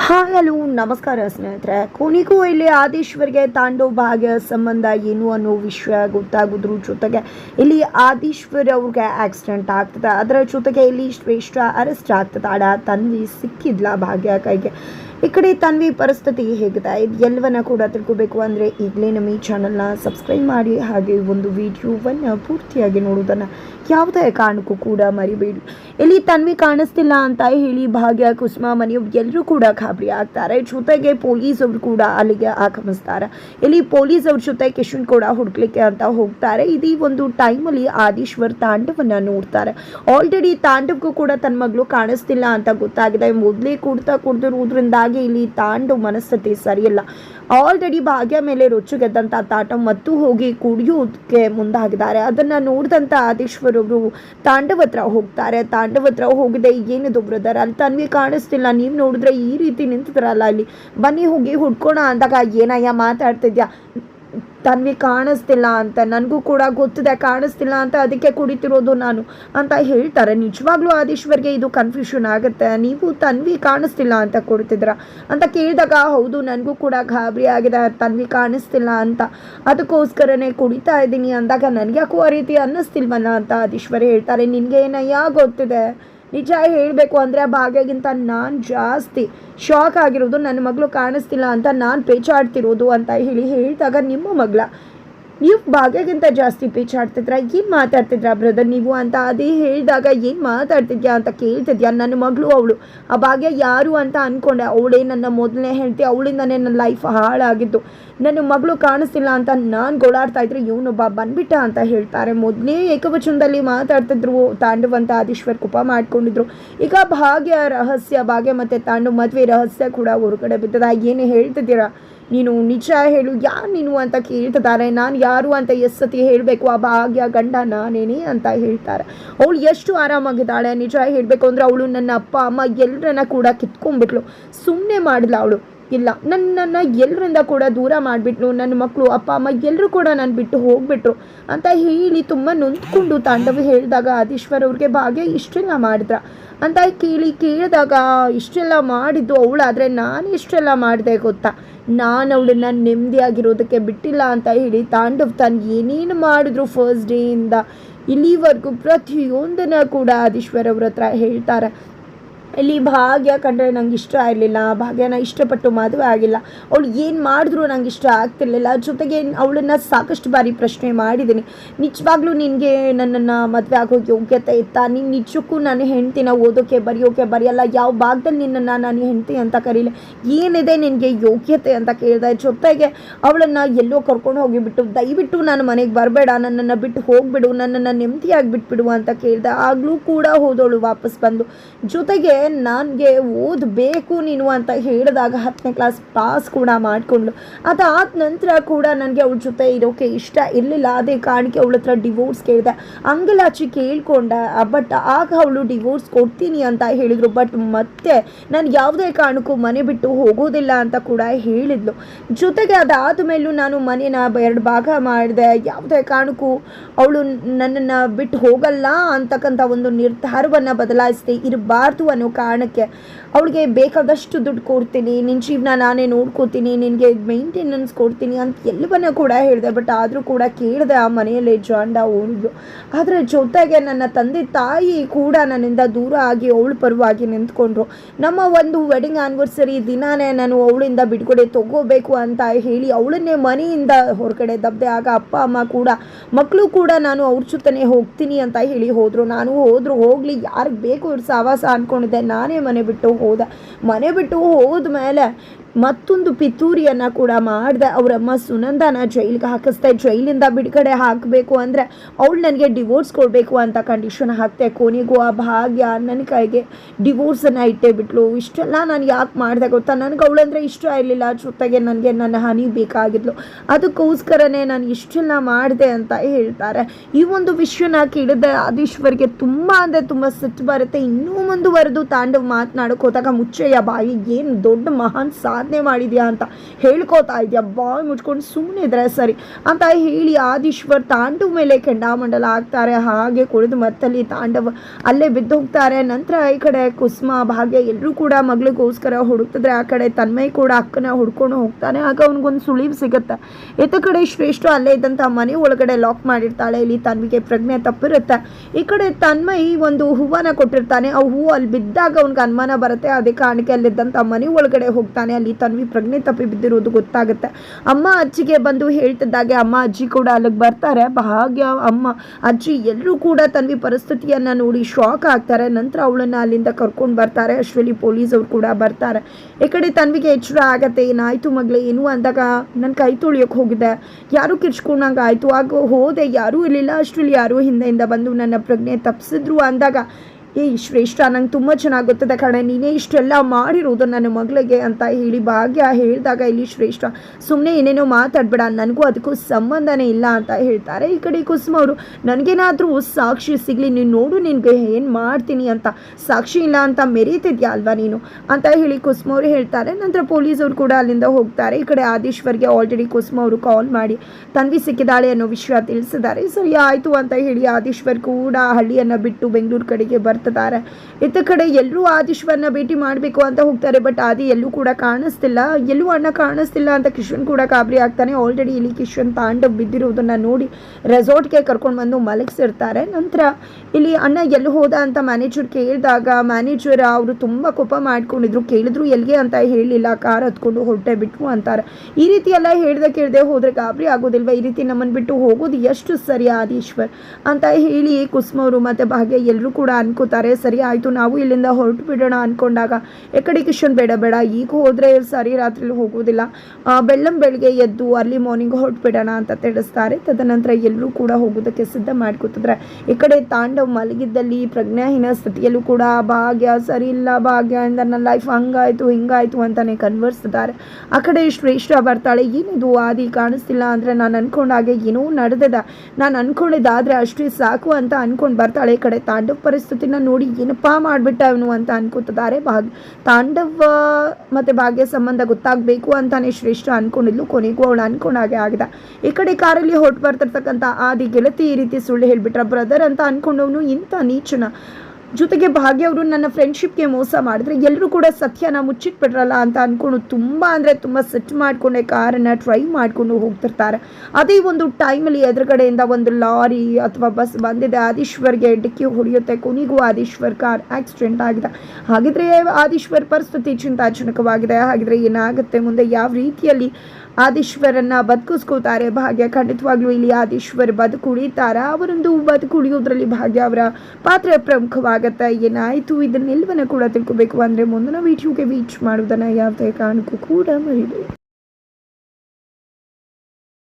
Hi hello, ನಮಸ್ಕಾರ ಸ್ನೇಹಿತರೆ. ಕೊನೆಗೂ ಇಲ್ಲಿ ಆದೀಶ್ವರ್ಗೆ ತಾಂಡೋ ಭಾಗ್ಯ ಸಂಬಂಧ ಏನು ಅನ್ನೋ ವಿಷಯ ಗೊತ್ತಾಗೋದ್ರ ಜೊತೆಗೆ ಇಲ್ಲಿ ಆದೀಶ್ವರ್ ಅವ್ರಿಗೆ ಆಕ್ಸಿಡೆಂಟ್ ಆಗ್ತದೆ. ಅದರ ಜೊತೆಗೆ ಇಲ್ಲಿ ಶ್ರೇಷ್ಠ ಅರೆಸ್ಟ್ ಆಗ್ತದೆ. ಆಡ ತನ್ವಿ ಸಿಕ್ಕಿದ್ಲ ಭಾಗ್ಯ ಕೈಗೆ. ಈ ಕಡೆ ತನ್ವಿ ಪರಿಸ್ಥಿತಿ ಹೇಗಿದೆ? ಎಲ್ಲವನ್ನ ಕೂಡ ತಿಳ್ಕೋಬೇಕು ಅಂದರೆ ಈಗಲೇ ನಮ್ಮ ಈ ಚಾನಲ್ನ ಸಬ್ಸ್ಕ್ರೈಬ್ ಮಾಡಿ ಹಾಗೆ ಒಂದು ವಿಡಿಯೋವನ್ನು ಪೂರ್ತಿಯಾಗಿ ನೋಡೋದನ್ನು ಯಾವುದೇ ಕಾರಣಕ್ಕೂ ಕೂಡ ಮರಿಬೇಡಿ. ಇಲ್ಲಿ ತನ್ವಿ ಕಾಣಿಸ್ತಿಲ್ಲ ಅಂತ ಹೇಳಿ ಭಾಗ್ಯ, ಕುಸುಮ ಮನೆಯವ್ರು ಎಲ್ಲರೂ ಕೂಡ ಖಾಬರಿ ಆಗ್ತಾರೆ. ಜೊತೆಗೆ ಪೊಲೀಸ್ ಕೂಡ ಅಲ್ಲಿಗೆ ಆಗಮಿಸ್ತಾರೆ. ಇಲ್ಲಿ ಪೊಲೀಸ್ ಅವ್ರ ಜೊತೆ ಕಿಶನ್ ಕೂಡ ಹುಡುಕ್ಲಿಕ್ಕೆ ಅಂತ ಹೋಗ್ತಾರೆ. ಇದೀ ಒಂದು ಟೈಮಲ್ಲಿ ಆದೀಶ್ವರ್ ತಾಂಡವನ್ನ ನೋಡ್ತಾರೆ. ಆಲ್ರೆಡಿ ತಾಂಡವಕ್ಕೂ ಕೂಡ ತನ್ನ ಮಗಳು ಕಾಣಿಸ್ತಿಲ್ಲ ಅಂತ ಗೊತ್ತಾಗಿದೆ. ಮೊದಲೇ ಕುಡ್ತಾ ಕುಡ್ದಿರುವುದರಿಂದಾಗಿ ಇಲ್ಲಿ ತಾಂಡು ಮನಸ್ಥಿತಿ ಸರಿಯಲ್ಲ. ಆಲ್ರೆಡಿ ಭಾಗ್ಯ ಮೇಲೆ ರೊಚ್ಚುಗೆದ್ದಂಥ ತಾಟ ಮತ್ತು ಹೋಗಿ ಕುಡಿಯೋದಕ್ಕೆ ಮುಂದಾಗಿದ್ದಾರೆ. ಅದನ್ನ ನೋಡಿದಂಥ ಆದೀಶ್ವರ್ ಅವರು ತಾಂಡವ್ ಹತ್ರ ಹೋಗ್ತಾರೆ. ತಾಂಡವತ್ರ ಹೋಗಿದೆ, ಏನಿದು ಬ್ರದರ್ ಅಲ್ಲಿ ತನ್ವಿ ಕಾಣಿಸ್ತಿಲ್ಲ. ನೀವು ನೋಡಿದ್ರೆ ಈ ರೀತಿ ನಿಂತಿದ್ರಲ್ಲ ಅಲ್ಲಿ. ಬನ್ನಿ ಹೋಗಿ ಹುಡ್ಕೋಣ ಅಂದಾಗ, ಏನಯ್ಯ, ಮಾತಾಡ್ತಿದ್ಯಾ? ತನ್ವಿ ಕಾಣಿಸ್ತಿಲ್ಲ ಅಂತ, ನನಗೂ ಕೂಡ ಗೊತ್ತಿದೆ ಕಾಣಿಸ್ತಿಲ್ಲ ಅಂತ, ಅದಕ್ಕೆ ಕುಡಿತಿರೋದು ನಾನು ಅಂತ ಹೇಳ್ತಾರೆ. ನಿಜವಾಗ್ಲೂ ಆದೀಶ್ವರ್ಗೆ ಇದು ಕನ್ಫ್ಯೂಷನ್ ಆಗುತ್ತೆ. ನೀವು ತನ್ವಿ ಕಾಣಿಸ್ತಿಲ್ಲ ಅಂತ ಕೊಡ್ತಿದ್ರ ಅಂತ ಕೇಳಿದಾಗ, ಹೌದು, ನನಗೂ ಕೂಡ ಗಾಬರಿ ಆಗಿದೆ, ತನ್ವಿ ಕಾಣಿಸ್ತಿಲ್ಲ ಅಂತ. ಅದಕ್ಕೋಸ್ಕರನೇ ಕುಡಿತಾ ಇದ್ದೀನಿ ಅಂದಾಗ ನನಗೆ ಯಾಕೋ ಆ ರೀತಿ ಅನ್ನಿಸ್ತಿಲ್ವಲ್ಲ ಅಂತ ಆದೀಶ್ವರ್ ಹೇಳ್ತಾರೆ. ನಿನಗೆ ಏನಯ್ಯ ಗೊತ್ತಿದೆ? ನಿಜ ಹೇಳಬೇಕು ಅಂದರೆ ಭಾಗ್ಯಗಿಂತ ನಾನು ಜಾಸ್ತಿ ಶಾಕ್ ಆಗಿರೋದು ನನ್ನ ಮಗಳು ಕಾಣಿಸ್ತಿಲ್ಲ ಅಂತ ನಾನು ಪೇಚಾಡ್ತಿರೋದು ಅಂತ ಹೇಳಿ ಹೇಳಿದಾಗ ನಿಮ್ಮ ಮಗಳ. ನೀವು ಭಾಗ್ಯಗಿಂತ ಜಾಸ್ತಿ ಪೇಚಾಡ್ತಿದ್ರ, ಏನು ಮಾತಾಡ್ತಿದ್ರ ಬ್ರದರ್ ನೀವು ಅಂತ ಅದೇ ಹೇಳಿದಾಗ ಏನು ಮಾತಾಡ್ತಿದ್ಯಾ ಅಂತ ಕೇಳ್ತಿದ್ಯಾ? ನನ್ನ ಮಗಳು ಅವಳು. ಆ ಭಾಗ್ಯ ಯಾರು ಅಂತ ಅಂದ್ಕೊಂಡೆ ಅವಳೇ ನನ್ನ ಮೊದಲನೇ ಹೇಳ್ತಿ ಅವಳಿಂದನೇ ನನ್ನ ಲೈಫ್ ಹಾಳಾಗಿದ್ದು. ನನ್ನ ಮಗಳು ಕಾಣಿಸ್ತಿಲ್ಲ ಅಂತ ನಾನು ಗೋಳಾಡ್ತಾ ಇದ್ರೆ ಇವನೊಬ್ಬ ಬಂದ್ಬಿಟ್ಟ ಅಂತ ಹೇಳ್ತಾರೆ. ಮೊದಲೇ ಏಕವಚನದಲ್ಲಿ ಮಾತಾಡ್ತಿದ್ರು. ತಾಂಡವ್ ಅಂತ ಆದೀಶ್ವರ್ ಕುಪ ಮಾಡ್ಕೊಂಡಿದ್ರು. ಈಗ ಭಾಗ್ಯ ರಹಸ್ಯ, ಭಾಗ್ಯ ಮತ್ತು ತಾಂಡವ್ ಮದುವೆ ರಹಸ್ಯ ಕೂಡ ಹೊರಗಡೆ ಬಿದ್ದದ. ಏನು ಹೇಳ್ತಿದ್ದೀರಾ? ನೀನು ನಿಜ ಹೇಳು. ಯಾರು ನೀನು ಅಂತ ಕೇಳ್ತಿದ್ದಾರೆ. ನಾನು ಯಾರು ಅಂತ ಎಷ್ಟು ಸತಿ ಹೇಳಬೇಕು ಆ ಭಾಗ್ಯ ಗಂಡ ನಾನೇನಿ ಅಂತ ಹೇಳ್ತಾರೆ. ಅವಳು ಎಷ್ಟು ಆರಾಮಾಗಿದ್ದಾಳೆ, ನಿಜ ಹೇಳಬೇಕು ಅಂದರೆ ಅವಳು ನನ್ನ ಅಪ್ಪ, ಅಮ್ಮ ಎಲ್ಲರನ್ನ ಕೂಡ ಕಿತ್ಕೊಂಡ್ಬಿಟ್ಲು. ಸುಮ್ಮನೆ ಮಾಡಿಲ್ಲ ಅವಳು. ಇಲ್ಲ. ನನ್ನನ್ನು ಎಲ್ಲರಿಂದ ಕೂಡ ದೂರ ಮಾಡಿಬಿಟ್ಲು ನನ್ನ ಮಕ್ಕಳು ಅಪ್ಪ, ಅಮ್ಮ ಎಲ್ಲರೂ ಕೂಡ ನಾನು ಬಿಟ್ಟು ಹೋಗ್ಬಿಟ್ರು ಅಂತ ಹೇಳಿ ತುಂಬ ನೊಂದ್ಕೊಂಡು ತಾಂಡವ ಹೇಳಿದಾಗ ಆದೀಶ್ವರ್ ಅವ್ರಿಗೆ ಭಾಗ್ಯ ಇಷ್ಟೆಲ್ಲ ಮಾಡಿದ್ರ. ಅಂತ ಕೇಳಿ ಕೇಳಿದಾಗ ಇಷ್ಟೆಲ್ಲ ಮಾಡಿದ್ದು ಅವಳಾದರೆ ನಾನು ಇಷ್ಟೆಲ್ಲ ಮಾಡಿದೆ ಗೊತ್ತಾ? ನಾನು ಅವಳನ್ನ ನೆಮ್ಮದಿಯಾಗಿರೋದಕ್ಕೆ ಬಿಟ್ಟಿಲ್ಲ ಅಂತ ಹೇಳಿ ತಾಂಡವ್ ತಾನು ಏನೇನು ಮಾಡಿದ್ರು ಫಸ್ಟ್ ಡೇಯಿಂದ ಇಲ್ಲಿವರೆಗೂ ಪ್ರತಿಯೊಂದನ್ನು ಕೂಡ ಆದೀಶ್ವರ್ ಅವ್ರ ಹತ್ರ ಹೇಳ್ತಾರೆ. ಇಲ್ಲಿ ಭಾಗ್ಯ ಕಂಡ್ರೆ ನಂಗೆ ಇಷ್ಟ ಆಗಲಿಲ್ಲ ಭಾಗ್ಯನ ಇಷ್ಟಪಟ್ಟು ಮದುವೆ ಆಗಿಲ್ಲ. ಅವಳು ಏನು ಮಾಡಿದ್ರು ನಂಗೆ ಇಷ್ಟ ಆಗ್ತಿರ್ಲಿಲ್ಲ. ಜೊತೆಗೆ ಅವಳನ್ನು ಸಾಕಷ್ಟು ಬಾರಿ ಪ್ರಶ್ನೆ ಮಾಡಿದ್ದೀನಿ. ನಿಜವಾಗ್ಲೂ ನಿನಗೆ ನನ್ನನ್ನು ಮದುವೆ ಆಗೋ ಯೋಗ್ಯತೆ ಇತ್ತಾ? ನೀನು ನಿಜಕ್ಕೂ ನನ್ನ ಹೆಂಡ್ತಿನ ಓದೋಕ್ಕೆ ಬರೆಯೋಕೆ ಬರೆಯಲ್ಲ? ಯಾವ ಭಾಗದಲ್ಲಿ ನಿನ್ನನ್ನು ನಾನು ಹೆಂಡ್ತಿ ಅಂತ ಕರೀಲಿ? ಏನಿದೆ ನಿನಗೆ ಯೋಗ್ಯತೆ ಅಂತ ಕೇಳಿದೆ? ಜೊತೆಗೆ ಅವಳನ್ನು ಎಲ್ಲೋ ಕರ್ಕೊಂಡು ಹೋಗಿಬಿಟ್ಟು, ದಯವಿಟ್ಟು ನಾನು ಮನೆಗೆ ಬರಬೇಡ, ನನ್ನನ್ನು ಬಿಟ್ಟು ಹೋಗ್ಬಿಡು, ನನ್ನನ್ನು ನೆಮ್ಮದಿಯಾಗಿ ಬಿಟ್ಬಿಡು ಅಂತ ಕೇಳಿದೆ. ಆಗಲೂ ಕೂಡ ಹೋದವಳು ವಾಪಸ್ ಬಂದು. ಜೊತೆಗೆ ನನಗೆ ಓದಬೇಕು ನೀನು ಅಂತ ಹೇಳಿದಾಗ ಹತ್ತನೇ ಕ್ಲಾಸ್ ಪಾಸ್ ಕೂಡ ಮಾಡಿಕೊಂಡು ಅದಾದ ನಂತರ ಕೂಡ ನನಗೆ ಅವಳ ಜೊತೆ ಇರೋಕೆ ಇಷ್ಟ ಇರಲಿಲ್ಲ. ಅದೇ ಕಾರಣಕ್ಕೆ ಅವಳ ಹತ್ರ ಡಿವೋರ್ಸ್ ಕೇಳಿದೆ. ಅಂಗಲಾಚಿ ಕೇಳ್ಕೊಂಡೆ, ಬಟ್ ಆಗ ಅವಳು ಡಿವೋರ್ಸ್ ಕೊಡ್ತೀನಿ ಅಂತ ಹೇಳಿದರು. ಬಟ್ ಮತ್ತೆ ನಾನು ಯಾವುದೇ ಕಾರಣಕ್ಕೂ ಮನೆ ಬಿಟ್ಟು ಹೋಗೋದಿಲ್ಲ ಅಂತ ಕೂಡ ಹೇಳಿದ್ಲು. ಜೊತೆಗೆ ಅದಾದ ಮೇಲೂ ನಾನು ಮನೇನ ಎರಡು ಭಾಗ ಮಾಡಿದೆ. ಯಾವುದೇ ಕಾರಣಕ್ಕೂ ಅವಳು ನನ್ನನ್ನು ಬಿಟ್ಟು ಹೋಗಲ್ಲ. ಅಂತಕ್ಕಂಥ ಒಂದು ನಿರ್ಧಾರವನ್ನು ಬದಲಾಯಿಸಿದೆ ಇರಬಾರ್ದು ಅನ್ನೋ ಕಾರಣಕ್ಕೆ ಅವಳಿಗೆ ಬೇಕಾದಷ್ಟು ದುಡ್ಡು ಕೊಡ್ತೀನಿ ನಿನ್ನ ಜೀವನ ನಾನೇ ನೋಡ್ಕೋತೀನಿ, ನಿನಗೆ ಮೇಂಟೆನೆನ್ಸ್ ಕೊಡ್ತೀನಿ ಅಂತ ಎಲ್ಲವನ್ನ ಕೂಡ ಹೇಳಿದೆ. ಬಟ್ ಆದರೂ ಕೂಡ ಕೇಳಿದೆ ಆ ಮನೆಯಲ್ಲೇ ಜಾಂಡ ಅವಳು ಅದರ ಜೊತೆಗೆ ನನ್ನ ತಂದೆ ತಾಯಿ ಕೂಡ ನನ್ನಿಂದ ದೂರ ಆಗಿ ಅವಳು ಪರವಾಗಿ ನಿಂತ್ಕೊಂಡ್ರು. ನಮ್ಮ ಒಂದು ವೆಡ್ಡಿಂಗ್ ಆ್ಯನಿವರ್ಸರಿ ದಿನಾನೇ ನಾನು ಅವಳಿಂದ ಬಿಡುಗಡೆ ತಗೋಬೇಕು ಅಂತ ಹೇಳಿ ಅವಳನ್ನೇ ಮನೆಯಿಂದ ಹೊರಗಡೆ ದಬ್ಬದೆ ಆಗ ಅಪ್ಪ, ಅಮ್ಮ ಕೂಡ, ಮಕ್ಕಳು ಕೂಡ ನಾನು ಅವ್ರ ಜೊತೆನೇ ಹೋಗ್ತೀನಿ ಅಂತ ಹೇಳಿ ಹೋದರು. ನಾನು ಹೋದರು, ಹೋಗಲಿ, ಯಾರಿಗೆ ಬೇಕು ಇವ್ರ ಸಾವಾಸ ಅಂದ್ಕೊಂಡಿದ್ದೆ ನಾನೇ ಮನೆ ಬಿಟ್ಟು ಹೋದ. ಮನೆ ಬಿಟ್ಟು ಹೋದ್ಮೇಲೆ ಮತ್ತೊಂದು ಪಿತೂರಿಯನ್ನು ಕೂಡ ಮಾಡಿದೆ. ಅವರಮ್ಮ ಸುನಂದನ ಜೈಲಿಗೆ ಹಾಕಿಸ್ತಾ ಜೈಲಿಂದ ಬಿಡುಗಡೆ ಹಾಕಬೇಕು ಅಂದರೆ ಅವಳು ನನಗೆ ಡಿವೋರ್ಸ್ ಕೊಡಬೇಕು ಅಂತ ಕಂಡೀಷನ್ ಹಾಕ್ತೆ ಕೊನೆಗೂ ಆ ಭಾಗ್ಯ ನನ್ನ ಕೈಗೆ ಡಿವೋರ್ಸನ್ನು ಇಟ್ಟೇ ಬಿಟ್ಲು. ಇಷ್ಟೆಲ್ಲ ನಾನು ಯಾಕೆ ಮಾಡಿದೆ ಗೊತ್ತಾ? ನನಗೆ ಅವಳಂದರೆ ಇಷ್ಟ ಇರಲಿಲ್ಲ. ಜೊತೆಗೆ ನನಗೆ ನನ್ನ ಹನಿ ಬೇಕಾಗಿದ್ಲು. ಅದಕ್ಕೋಸ್ಕರನೇ ನಾನು ಇಷ್ಟೆಲ್ಲ ಮಾಡಿದೆ ಅಂತ ಹೇಳ್ತಾರೆ. ಈ ಒಂದು ವಿಷಯನ ಕೇಳಿದೆ ಆದೀಶ್ವರ್ಗೆ ತುಂಬ ಅಂದರೆ ತುಂಬ ಸಿಟ್ಟು ಬರುತ್ತೆ. ಇನ್ನೂ ಮುಂದುವರೆದು ತಾಂಡವ್ ಮಾತನಾಡೋಕೆ ಹೋದಾಗ ಮುಚ್ಚಯ್ಯ ಬಾಯಿ, ಏನು ದೊಡ್ಡ ಮಹಾನ್ ಸಾಧನೆ ಸಾಧನೆ ಮಾಡಿದ್ಯಾ ಅಂತ ಹೇಳ್ಕೊತಾ ಇದೆಯಾ? ಬಾಯ್ ಮುಚ್ಕೊಂಡು ಸುಮ್ಮನೆ ಇದ್ರೆ ಸರಿ ಅಂತ ಹೇಳಿ ಆದೀಶ್ವರ್ ತಾಂಡವ ಮೇಲೆ ಕೆಂಡಾಮಂಡಲ ಆಗ್ತಾರೆ ಹಾಗೆ ಕುಡಿದು ಮತ್ತಲ್ಲಿ ತಾಂಡವ ಅಲ್ಲೇ ಬಿದ್ದು ಹೋಗ್ತಾರೆ ನಂತರ ಈ ಕಡೆ ಕುಸುಮ, ಭಾಗ್ಯ ಎಲ್ಲರೂ ಕೂಡ ಮಗಳಿಗೋಸ್ಕರ ಹುಡುಕ್ತಿದ್ರೆ ಆ ಕಡೆ ತನ್ಮೈ ಕೂಡ ಅಕ್ಕನ ಹುಡ್ಕೊಂಡು ಹೋಗ್ತಾನೆ. ಆಗ ಅವ್ನಿಗೊಂದು ಸುಳಿವು ಸಿಗುತ್ತೆ. ಇತ್ತ ಕಡೆ ಶ್ರೇಷ್ಠ ಅಲ್ಲೇ ಇದ್ದಂಥ ಮನೆ ಒಳಗಡೆ ಲಾಕ್ ಮಾಡಿರ್ತಾಳೆ. ಇಲ್ಲಿ ತನ್ವಿಗೆ ಪ್ರಜ್ಞೆ ತಪ್ಪಿರುತ್ತೆ. ಈ ಕಡೆ ತನ್ಮೈ ಒಂದು ಹೂವನ್ನ ಕೊಟ್ಟಿರ್ತಾನೆ. ಆ ಹೂವು ಅಲ್ಲಿ ಬಿದ್ದಾಗ ಅವ್ನಿಗೆ ಅನುಮಾನ ಬರುತ್ತೆ. ಅದೇ ಕಾರಣಕ್ಕೆ ಅಲ್ಲಿದ್ದಂಥ ಮನೆ ಒಳಗಡೆ ಹೋಗ್ತಾನೆ. ಅಲ್ಲಿ ತನ್ವಿ ಪ್ರಜ್ಞೆ ತಪ್ಪಿ ಬಿದ್ದಿರೋದು ಗೊತ್ತಾಗುತ್ತೆ. ಅಮ್ಮ ಅಜ್ಜಿಗೆ ಬಂದು ಹೇಳ್ತಿದ್ದಾಗೆ ಅಮ್ಮ ಅಜ್ಜಿ ಕೂಡ ಅಲ್ಲಿಗೆ ಬರ್ತಾರೆ. ಭಾಗ್ಯ, ಅಮ್ಮ, ಅಜ್ಜಿ ಎಲ್ಲರೂ ಕೂಡ ತನ್ವಿ ಪರಿಸ್ಥಿತಿಯನ್ನ ನೋಡಿ ಶಾಕ್ ಆಗ್ತಾರೆ. ನಂತರ ಅವಳನ್ನ ಅಲ್ಲಿಂದ ಕರ್ಕೊಂಡು ಬರ್ತಾರೆ. ಅಶ್ವಲಿ ಪೊಲೀಸ್ ಅವರು ಕೂಡ ಬರ್ತಾರೆ. ಈ ಕಡೆ ತನ್ವಿಗೆ ಎಚ್ಚರ ಆಗತ್ತೆ. ಏನಾಯ್ತು ಮಗಳೇ? ಏನು ಅಂದಾಗ ನನ್ನ ಕೈ ತೊಳಿಯೋಕೆ ಹೋಗಿದೆ. ಯಾರು ಕಿರ್ಚ್ಕೊಂಡಂಗೆ ಆಯಿತು? ಆಗ ಹೋದೆ. ಯಾರೂ ಇರಲಿಲ್ಲ. ಅಷ್ಟರಲ್ಲಿ ಯಾರೂ ಹಿಂದೆಯಿಂದ ಬಂದು ನನ್ನ ಪ್ರಜ್ಞೆ ತಪ್ಪಿಸಿದ್ರು ಅಂದಾಗ ಏ, ಶ್ರೇಷ್ಠ, ನಂಗೆ ತುಂಬ ಚೆನ್ನಾಗಿ ಗೊತ್ತಿದೆ ಕಣೆ. ನೀನೇ ಇಷ್ಟೆಲ್ಲ ಮಾಡಿರೋದು ನನ್ನ ಮಗಳಿಗೆ ಅಂತ ಹೇಳಿ ಭಾಗ್ಯ ಹೇಳಿದಾಗ ಇಲ್ಲಿ ಶ್ರೇಷ್ಠ ಸುಮ್ಮನೆ ಏನೇನೋ ಮಾತಾಡ್ಬೇಡ, ನನಗೂ ಅದಕ್ಕೂ ಸಂಬಂಧನೇ ಇಲ್ಲ ಅಂತ ಹೇಳ್ತಾರೆ. ಈ ಕಡೆ ಕುಸುಮ ನನಗೇನಾದರೂ ಸಾಕ್ಷಿ ಸಿಗಲಿ, ನೀನು ನೋಡು ನಿನಗೆ ಏನು ಮಾಡ್ತೀನಿ ಅಂತ. ಸಾಕ್ಷಿ ಇಲ್ಲ ಅಂತ ಮೆರೀತಿದ್ಯಾ ಅಲ್ವಾ ನೀನು? ಅಂತ ಹೇಳಿ ಕುಸುಮ ಅವರು ಹೇಳ್ತಾರೆ. ನಂತರ ಪೊಲೀಸರು ಕೂಡ ಅಲ್ಲಿಂದ ಹೋಗ್ತಾರೆ. ಈ ಕಡೆ ಆದೀಶ್ವರ್ಗೆ ಆಲ್ರೆಡಿ ಕುಸುಮ ಅವರು ಕಾಲ್ ಮಾಡಿ ತನ್ವಿ ಸಿಕ್ಕಿದಾಳೆ ಅನ್ನೋ ವಿಷಯ ತಿಳಿಸಿದ್ದಾರೆ. ಸರಿ, ಆಯಿತು ಅಂತ ಹೇಳಿ ಆದೀಶ್ವರ್ ಕೂಡ ಹಳ್ಳಿಯನ್ನು ಬಿಟ್ಟು ಬೆಂಗಳೂರು ಕಡೆಗೆ ಬರ್ತಿದ್ದಾರೆ ಇತ್ತ ಕಡೆ ಎಲ್ಲರೂ ಆದಿಶ್ವರನ ಭೇಟಿ ಮಾಡಬೇಕು ಅಂತ ಹೋಗ್ತಾರೆ ಬಟ್ ಆದಿ ಎಲ್ಲೂ ಕೂಡ ಕಾಣಿಸ್ತಿಲ್ಲ. ಎಲ್ಲೂ ಅಣ್ಣ ಕಾಣಿಸ್ತಿಲ್ಲ ಅಂತ ಕಿಶನ್ ಕೂಡ ಕಾಬರಿ ಆಗ್ತಾನೆ. ಆಲ್ರೆಡಿ ಇಲ್ಲಿ ಕಿಶನ್ ತಾಂಡವ್ ಬಿದ್ದಿರೋದನ್ನ ನೋಡಿ ರೆಸಾರ್ಟ್ಗೆ ಕರ್ಕೊಂಡು ಬಂದು ಮಲಗಿಸಿರ್ತಾರೆ. ನಂತರ ಇಲ್ಲಿ ಅಣ್ಣ ಎಲ್ಲಿ ಹೋದ ಅಂತ ಮ್ಯಾನೇಜರ್ ಕೇಳಿದಾಗ ಮ್ಯಾನೇಜರ್ ಅವರು ತುಂಬ ಕೋಪ ಮಾಡ್ಕೊಂಡಿದ್ರು. ಕೇಳಿದ್ರು ಎಲ್ಲಿಗೆ ಅಂತ ಹೇಳಿಲ್ಲ. ಕಾರ್ ಹತ್ಕೊಂಡು ಹೊರಟೆ ಬಿಟ್ಟು ಅಂತಾರೆ. ಈ ರೀತಿ ಎಲ್ಲ ಹೇಳ್ದೆ ಕೇಳ್ದೆ ಹೋದ್ರೆ ಗಾಬರಿ ಆಗೋದಿಲ್ವಾ? ಈ ರೀತಿ ನಮ್ಮನ್ನು ಬಿಟ್ಟು ಹೋಗೋದು ಎಷ್ಟು ಸರಿ ಆದೀಶ್ವರ್? ಅಂತ ಹೇಳಿ ಕುಸುಮವರು ಮತ್ತು ಭಾಗ್ಯ ಎಲ್ಲರೂ ಕೂಡ ಅನ್ಕೋತಾರೆ ಸರಿ ಆಯಿತು, ನಾವು ಇಲ್ಲಿಂದ ಹೊರಟು ಬಿಡೋಣ ಅಂದ್ಕೊಂಡಾಗ ಎಕಡೆ ಕಿಶನ್ ಬೇಡ ಬೇಡ, ಈಗ ಹೋದರೆ ಸರಿ ರಾತ್ರಿ ಹೋಗೋದಿಲ್ಲ. ಬೆಳ್ಳಂ ಬೆಳಿಗ್ಗೆ ಎದ್ದು ಅರ್ಲಿ ಮಾರ್ನಿಂಗ್ ಹೊರಟು ಬಿಡೋಣ ಅಂತ ತಿಳಿಸ್ತಾರೆ. ತದನಂತರ ಎಲ್ಲರೂ ಕೂಡ ಹೋಗೋದಕ್ಕೆ ಸಿದ್ಧ ಮಾಡ್ಕೊತಿದ್ರೆ ಈ ಕಡೆ ತಾಂಡವ್ ಮಲಗಿದ್ದಲ್ಲಿ ಪ್ರಜ್ಞಾಹೀನ ಸ್ಥಿತಿಯಲ್ಲೂ ಕೂಡ, ಭಾಗ್ಯ ಸರಿ ಇಲ್ಲ, ಭಾಗ್ಯ ಇಂದ ನನ್ನ ಲೈಫ್ ಹಂಗಾಯಿತು, ಹಿಂಗಾಯ್ತು ಅಂತಾನೆ ಕನ್ವರ್ಸ್ತಿದ್ದಾರೆ ಆ ಕಡೆ ಶ್ರೇಷ್ಠ ಬರ್ತಾಳೆ, ಏನಿದು, ಆದಿ ಕಾಣಿಸ್ತಿಲ್ಲ ಅಂದರೆ ನಾನು ಅನ್ಕೊಂಡಾಗೆ ಏನೂ ನಡೆದದ. ನಾನು ಅನ್ಕೊಂಡಿದ್ದಾದ್ರೆ ಅಷ್ಟೇ ಸಾಕು ಅಂತ ಅನ್ಕೊಂಡು ಬರ್ತಾಳೆ. ಈ ಕಡೆ ತಾಂಡವ್ ಪರಿಸ್ಥಿತಿನ ನೋಡಿ ಏನಪ್ಪ ಮಾಡಿಬಿಟ್ಟ ಅವನು ಅಂತ ಅನ್ಕೋತಿದ್ದಾರೆ. ಭಾಗ್ ತಾಂಡವ ಮತ್ತು ಭಾಗ್ಯ ಸಂಬಂಧ ಗೊತ್ತಾಗಬೇಕು ಅಂತಾನೆ ಶ್ರೇಷ್ಠ ಅನ್ಕೊಂಡಿದ್ಲು. ಕೊನೆಗೂ ಅವಳು ಅನ್ಕೊಂಡಾಗೆ ಆಗಿದೆ. ಈ ಕಡೆ ಕಾರಲ್ಲಿ ಹೊರಟು ಬರ್ತಿರ್ತಕ್ಕಂಥ ಆದಿ ಗೆಳತಿ ಈ ರೀತಿ ಸುಳ್ಳು ಹೇಳಿಬಿಟ್ರ, ಬ್ರದರ್ ಅಂತ ಅನ್ಕೊಂಡವನು ಇಂಥ ನೀಚನ. ಜೊತೆಗೆ ಭಾಗ್ಯ ಅವರು ನನ್ನ ಫ್ರೆಂಡ್ಶಿಪ್ಗೆ ಮೋಸ ಮಾಡಿದ್ರೆ ಎಲ್ಲರೂ ಕೂಡ ಸತ್ಯನ ಮುಚ್ಚಿಟ್ಬಿಟ್ರಲ್ಲ ಅಂತ ಅಂದ್ಕೊಂಡು ತುಂಬ ಅಂದರೆ ತುಂಬ ಸೆಟ್ ಮಾಡಿಕೊಂಡೆ ಕಾರನ್ನು ಟ್ರೈ ಮಾಡಿಕೊಂಡು ಹೋಗ್ತಿರ್ತಾರೆ. ಅದೇ ಒಂದು ಟೈಮಲ್ಲಿ ಎದುರುಗಡೆಯಿಂದ ಒಂದು ಲಾರಿ ಅಥವಾ ಬಸ್ ಬಂದಿದೆ, ಆದೀಶ್ವರ್ಗೆ ಡಿಕ್ಕಿ ಹೊಡೆಯುತ್ತೆ, ಕೊನೆಗೂ ಆದೀಶ್ವರ್ ಕಾರ್ ಆಕ್ಸಿಡೆಂಟ್ ಆಗಿದೆ. ಹಾಗಿದ್ರೆ ಆದೀಶ್ವರ್ ಪರಿಸ್ಥಿತಿ ಚಿಂತಾಜನಕವಾಗಿದೆ. ಹಾಗಿದ್ರೆ ಏನಾಗುತ್ತೆ? ಮುಂದೆ ಯಾವ ರೀತಿಯಲ್ಲಿ ಆದೀಶ್ವರನ್ನ ಬದುಕಿಸ್ಕೋತಾರೆ ಭಾಗ್ಯ ಖಂಡಿತವಾಗ್ಲೂ ಇಲ್ಲಿ ಆದೀಶ್ವರ್ ಬದುಕುಳಿತಾರ. ಅವರೊಂದು ಬದುಕುಳಿಯೋದ್ರಲ್ಲಿ ಭಾಗ್ಯ ಅವರ ಪಾತ್ರ ಪ್ರಮುಖವಾಗತ್ತೆ. ಏನಾಯಿತು? ಇದನ್ನೆಲ್ಲವನ್ನ ಕೂಡ ತಿಳ್ಕೊಬೇಕು. ಅಂದ್ರೆ ಮುಂದಿನ ವಿಡಿಯೋಗೆ ವೀಚ್ ಮಾಡೋದನ್ನು ಯಾವುದೇ ಕಾರಣಕ್ಕೂ ಕೂಡ ಮರಿಬೇಡಿ.